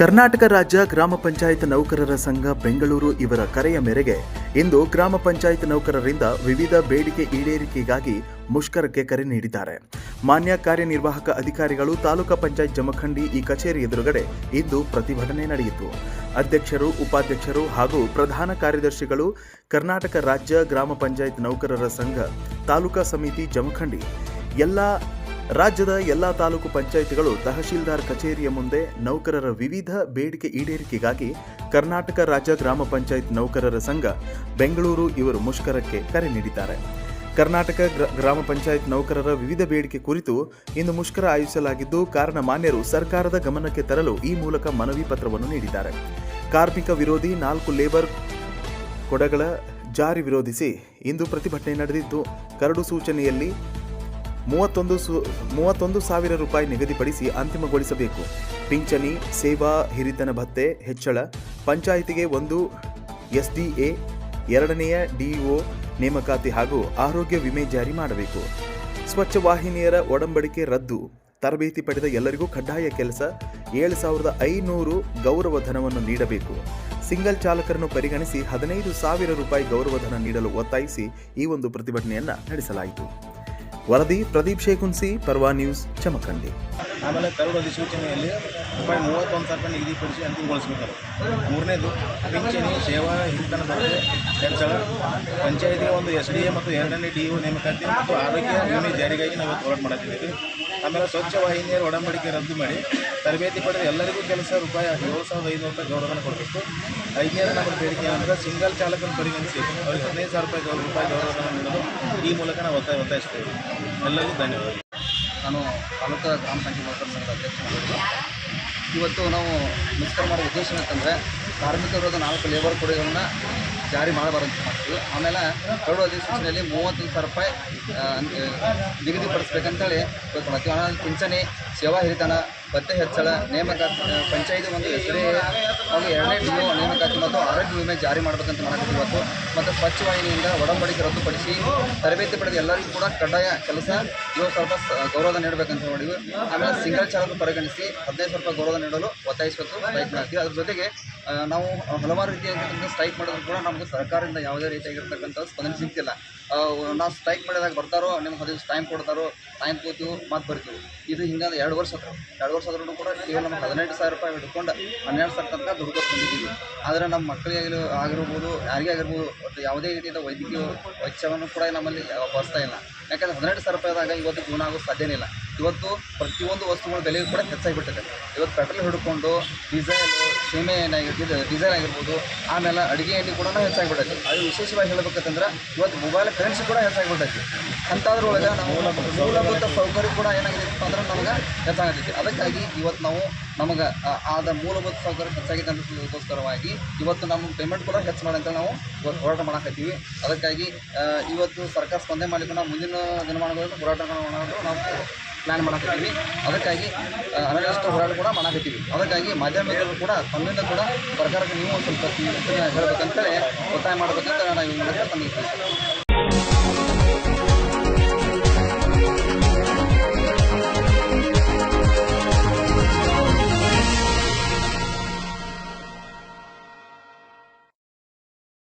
ಕರ್ನಾಟಕ ರಾಜ್ಯ ಗ್ರಾಮ ಪಂಚಾಯತ್ ನೌಕರರ ಸಂಘ ಬೆಂಗಳೂರು ಇವರ ಕರೆಯ ಮೇರೆಗೆ ಇಂದು ಗ್ರಾಮ ಪಂಚಾಯತ್ ನೌಕರರಿಂದ ವಿವಿಧ ಬೇಡಿಕೆ ಈಡೇರಿಕೆಗಾಗಿ ಮುಷ್ಕರಕ್ಕೆ ಕರೆ ನೀಡಿದ್ದಾರೆ. ಮಾನ್ಯ ಕಾರ್ಯನಿರ್ವಾಹಕ ಅಧಿಕಾರಿಗಳು ತಾಲೂಕಾ ಪಂಚಾಯತ್ ಜಮಖಂಡಿ ಈ ಕಚೇರಿ ಎದುರುಗಡೆ ಇಂದು ಪ್ರತಿಭಟನೆ ನಡೆಯಿತು. ಅಧ್ಯಕ್ಷರು, ಉಪಾಧ್ಯಕ್ಷರು ಹಾಗೂ ಪ್ರಧಾನ ಕಾರ್ಯದರ್ಶಿಗಳು ಕರ್ನಾಟಕ ರಾಜ್ಯ ಗ್ರಾಮ ಪಂಚಾಯತ್ ನೌಕರರ ಸಂಘ ತಾಲೂಕಾ ಸಮಿತಿ ಜಮಖಂಡಿ, ಎಲ್ಲ ರಾಜ್ಯದ ಎಲ್ಲ ತಾಲೂಕು ಪಂಚಾಯಿತಿಗಳು ತಹಶೀಲ್ದಾರ್ ಕಚೇರಿಯ ಮುಂದೆ ನೌಕರರ ವಿವಿಧ ಬೇಡಿಕೆ ಈಡೇರಿಕೆಗಾಗಿ ಕರ್ನಾಟಕ ರಾಜ್ಯ ಗ್ರಾಮ ಪಂಚಾಯತ್ ನೌಕರರ ಸಂಘ ಬೆಂಗಳೂರು ಇವರು ಮುಷ್ಕರಕ್ಕೆ ಕರೆ ನೀಡಿದ್ದಾರೆ. ಕರ್ನಾಟಕ ಗ್ರ- ಗ್ರಾಮ ಪಂಚಾಯತ್ ನೌಕರರ ವಿವಿಧ ಬೇಡಿಕೆ ಕುರಿತು ಇಂದು ಮುಷ್ಕರ ಆಯೋಜಿಸಲಾಗಿದ್ದು, ಕಾರಣ ಮಾನ್ಯರು ಸರ್ಕಾರದ ಗಮನಕ್ಕೆ ತರಲು ಈ ಮೂಲಕ ಮನವಿ ಪತ್ರವನ್ನು ನೀಡಿದ್ದಾರೆ. ಕಾರ್ಮಿಕ ವಿರೋಧಿ ನಾಲ್ಕು ಲೇಬರ್ ಕೊಡಗಳ ಜಾರಿ ವಿರೋಧಿಸಿ ಇಂದು ಪ್ರತಿಭಟನೆ ನಡೆದಿದ್ದು, ಕರಡು ಸೂಚನೆಯಲ್ಲಿ ಮೂವತ್ತೊಂದು ಸು, ಮೂವತ್ತೊಂದು ಸಾವಿರ ರೂಪಾಯಿ ನಿಗದಿಪಡಿಸಿ ಅಂತಿಮಗೊಳಿಸಬೇಕು. ಪಿಂಚಣಿ, ಸೇವಾ, ಹಿರಿತನ ಭತ್ತೆ, ಹೆಚ್ಚಳ, ಪಂಚಾಯಿತಿಗೆ ಒಂದು, ಎಸ್ಡಿಎ, ಎರಡನೆಯ ಡಿಒ ನೇಮಕಾತಿ ಹಾಗೂ ಆರೋಗ್ಯ ವಿಮೆ ಜಾರಿ ಮಾಡಬೇಕು. ಸ್ವಚ್ಛ ವಾಹಿನಿಯರ ಒಡಂಬಡಿಕೆ ರದ್ದು. ತರಬೇತಿ ಪಡೆದ ಎಲ್ಲರಿಗೂ ಕಡ್ಡಾಯ ಕೆಲಸ, ಏಳು ಸಾವಿರದ ಐನೂರು ಗೌರವಧನವನ್ನು ನೀಡಬೇಕು. ಸಿಂಗಲ್ ಚಾಲಕರನ್ನು ಪರಿಗಣಿಸಿ ಹದಿನೈದು ಸಾವಿರ ರೂಪಾಯಿ ಗೌರವಧನ ನೀಡಲು ಒತ್ತಾಯಿಸಿ ಈ ಒಂದು ಪ್ರತಿಭಟನೆಯನ್ನು ನಡೆಸಲಾಯಿತು. ವರದಿ ಪ್ರದೀಪ್ ಶೇಖುನ್ಸಿ ಪರ್ವಾ ನ್ಯೂಸ್ ಚಮಕಂಡಿ ಆಮೇಲೆ ಕರಡು ಅಧಿಸೂಚನೆಯಲ್ಲಿ ರೂಪಾಯಿ ಮೂವತ್ತೊಂದು ಸಾವಿರ ರೂಪಾಯಿ ನಿಗದಿಪಡಿಸಿ ಅಂತಿಮಗೊಳಿಸಬೇಕು ಮೂರನೇದು, ಪಿಂಚಣಿ, ಸೇವಾ, ಹಿಂತನ ಬಗ್ಗೆ ಹೆಚ್ಚಳ. ಪಂಚಾಯತಿಗೆ ಒಂದು ಎಸ್ ಡಿ ಎ ಮತ್ತು ಎರಡನೇ ಡಿ ಒ ನೇಮಕಾತಿ ಮತ್ತು ಆರೋಗ್ಯ ವಿಮೆ ಜಾರಿಗಾಗಿ ನಾವು ಹೋರಾಟ ಮಾಡತ್ತಿದ್ದೀವಿ ಆಮೇಲೆ ಸ್ವಚ್ಛ ವಾಹಿನಿಯರ ಒಡಂಬಡಿಕೆ ರದ್ದು ಮಾಡಿ, ತರಬೇತಿ ಪಡೆದ ಎಲ್ಲರಿಗೂ ಕೆಲಸ ರೂಪಾಯಿ ಏಳು ಸಾವಿರದ ಐನೂರು ರೂಪಾಯಿ ಗೌರವನ ಕೊಡಬೇಕು. ಐದನೇ ನಮ್ಮ ಬೇಡಿಕೆ ಏನಂದ್ರೆ ಸಿಂಗಲ್ ಚಾಲಕನ ಪರಿಗಣಿಸಿ ಅವ್ರಿಗೆ ಹದಿನೈದು ಸಾವಿರ ರೂಪಾಯಿ ರೂಪಾಯಿ ಗೌರವನ ನೀಡಲು ಈ ಮೂಲಕ ನಾವು ಒತ್ತಾಯ ಒತ್ತಾಯಿಸ್ತೇವೆ. ಎಲ್ಲರಿಗೂ ಧನ್ಯವಾದ ನಾನು ತಾಲೂಕು ಗ್ರಾಮ ಪಂಚಾಯತ್ ನೌಕರ ಸಂಘದ ಅಧ್ಯಕ್ಷನಾಗಿದ್ದು ಇವತ್ತು ನಾವು ಮುಷ್ಕರ ಮಾಡೋ ಉದ್ದೇಶ ಏನಂತಂದರೆ ಕಾರ್ಮಿಕ ವಿರೋಧ ನಾಲ್ಕು ಲೇಬರ್ ಕೊಡುಗೆಗಳನ್ನ ಜಾರಿ ಮಾಡಬಾರಂತ ಮಾಡ್ತೀವಿ. ಆಮೇಲೆ ಎರಡು ಅಧಿಸೂಚನೆಯಲ್ಲಿ ಮೂವತ್ತೊಂದು ಸಾವಿರ ರೂಪಾಯಿ ನಿಗದಿಪಡಿಸ್ಬೇಕಂತೇಳಿ ಇವತ್ತು ಪಿಂಚಣಿ, ಸೇವಾ ಹಿರಿತನ ಪತ್ತೆ ಹೆಚ್ಚಳ ನೇಮಕ ಪಂಚಾಯತಿ ಒಂದು ಹೆಸರೇ ಹಾಗೂ ಎರಡನೇ ಒ ನೇಮಕಾತಿ ಮತ್ತು ಆರೋಗ್ಯ ವಿಮೆ ಜಾರಿ ಮಾಡಬೇಕಂತ ಮಾಡಿದ್ವಿ ಇವತ್ತು. ಮತ್ತು ಸ್ವಚ್ಛ ವಾಹಿನಿಯಿಂದ ಒಡಂಬಡಿಕೆ ರದ್ದುಪಡಿಸಿ ತರಬೇತಿ ಪಡೆದ ಎಲ್ಲರಿಗೂ ಕೂಡ ಕಡ್ಡಾಯ ಕೆಲಸ. ಏಳು ಸಾವಿರ ರೂಪಾಯಿ ಸ- ಗೌರವ ನೀಡಬೇಕಂತ ಮಾಡಿದ್ವಿ. ಆಮೇಲೆ ಸಿಂಗಲ್ ಚಾಲಕ ಪರಿಗಣಿಸಿ ಹದಿನೈದು ಸಾವಿರ ರೂಪಾಯಿ ಗೌರವ ನೀಡಲು ಒತ್ತಾಯಿಸಬೇಕು ಪ್ರಯತ್ನ ಮಾಡ್ತೀವಿ ಅದ್ರ ಜೊತೆಗೆ ನಾವು ಹಲವಾರು ರೀತಿಯಾಗಿರ್ತಕ್ಕಂಥ ಸ್ಟ್ರೈಕ್ ಮಾಡಿದ್ರು ಕೂಡ ನಮಗೆ ಸರ್ಕಾರದಿಂದ ಯಾವುದೇ ರೀತಿಯಾಗಿರ್ತಕ್ಕಂಥ ಸ್ಪಂದನೆ ಸಿಗ್ತಿಲ್ಲ. ನಾವು ಸ್ಟ್ರೈಕ್ ಮಾಡಿದಾಗ ಬರ್ತಾರೋ, ನಿಮ್ಗೆ ಹದಿನೈದು ಟೈಮ್ ಕೊಡ್ತಾರೋ ಟೈಮ್ ಕೂತೀವಿ, ಮಾತು ಬರ್ತೀವಿ. ಇದು ಹಿಂಗಾದ ಎರಡು ವರ್ಷ ಎರಡು ವರ್ಷ ಆದ್ರೂ ಕೂಡ ಕೇವಲ ನಮ್ಗೆ ಹದಿನೆಂಟು ಸಾವಿರ ರೂಪಾಯಿ ಹಿಡ್ಕೊಂಡು ಹನ್ನೆರಡು ಸಾವಿರ ತನಕ ದುಡ್ಕೊಂಡು ಬಂದಿದ್ದೀವಿ ಆದರೆ ನಮ್ಮ ಮಕ್ಕಳಿಗೆ ಆಗಿರ್ಬೋದು, ಯಾರಿಗೇ ಆಗಿರ್ಬೋದು, ಒಟ್ಟು ಯಾವುದೇ ರೀತಿಯಿಂದ ವೈದ್ಯಕೀಯ ವೆಚ್ಚವನ್ನು ಕೂಡ ನಮ್ಮಲ್ಲಿ ಬರ್ತಾ ಇಲ್ಲ. ಯಾಕಂದರೆ ಹದಿನೆಂಟು ಸಾವಿರ ರೂಪಾಯಿದಾಗ ಇವತ್ತು ಜೀವನ ಆಗೋ ಸಾಧ್ಯನೇ ಇಲ್ಲ. ಇವತ್ತು ಪ್ರತಿಯೊಂದು ವಸ್ತುಗಳ ಬೆಲೆ ಕೂಡ ಹೆಚ್ಚಾಗಿಬಿಟ್ಟಿದೆ. ಇವತ್ತು ಪೆಟ್ರೋಲ್ ಹಿಡ್ಕೊಂಡು, ಡೀಸೆಲ್ ಸೀಮೆ ಏನಾಗಿರ್ತಿದ್ದು ಡಿಸೈನ್ ಆಗಿರ್ಬೋದು, ಆಮೇಲೆ ಅಡುಗೆ ಎಣ್ಣೆ ಕೂಡ ಹೆಚ್ಚಾಗಿಬಿಟ್ಟೈತಿ. ಅದು ವಿಶೇಷವಾಗಿ ಹೇಳ್ಬೇಕಂತಂದ್ರೆ, ಇವತ್ತು ಮೊಬೈಲ್ ಕರೆನ್ಸಿ ಕೂಡ ಹೆಚ್ಚಾಗಿಬಿಟ್ಟೈತಿ. ಅಂಥದ್ರೊಳಗೆ ನಾವು ಮೂಲಭೂತ ಸೌಕರ್ಯ ಕೂಡ ಏನಾಗಿದೆಪ್ಪ ಅಂದ್ರೆ ನಮ್ಗೆ ಹೆಚ್ಚಾಗತ್ತೈತಿ ಅದಕ್ಕಾಗಿ ಇವತ್ತು ನಾವು ನಮಗೆ ಆದ ಮೂಲಭೂತ ಸೌಕರ್ಯ ಹೆಚ್ಚಾಗಿದೆ ಅನ್ನೋದಕ್ಕೋಸ್ಕರವಾಗಿ ಇವತ್ತು ನಮ್ಮ ಪೇಮೆಂಟ್ ಕೂಡ ಹೆಚ್ಚು ಮಾಡಿ ಅಂತ ನಾವು ಇವತ್ತು ಹೋರಾಟ ಮಾಡಕತ್ತೀವಿ. ಅದಕ್ಕಾಗಿ ಇವತ್ತು ಸರ್ಕಾರ ಸ್ಪಂದನೆ ಮಾಡಿಕೊಂಡು ಮುಂದಿನ ದಿನಮಾನಗಳನ್ನು ಹೋರಾಟ ಮಾಡೋದು ನಾವು ಪ್ಲ್ಯಾನ್ ಮಾಡಕತ್ತೀವಿ. ಅದಕ್ಕಾಗಿ ಅನಗಷ್ಟ ಹೋರಾಟ ಕೂಡ ಮಾಡಕತ್ತೀವಿ. ಅದಕ್ಕಾಗಿ ಮಾಧ್ಯಮಗಳು ಕೂಡ, ತಮ್ಮಿಂದ ಕೂಡ ಸರ್ಕಾರಕ್ಕೆ ನೀವು ಒಂದು ಸ್ವಲ್ಪ ಹೇಳಬೇಕಂತೇಳಿ ಒತ್ತಾಯ ಮಾಡಬೇಕಂತ ನಾನು ಈ ಮೂಲಕ ತಮಗೆ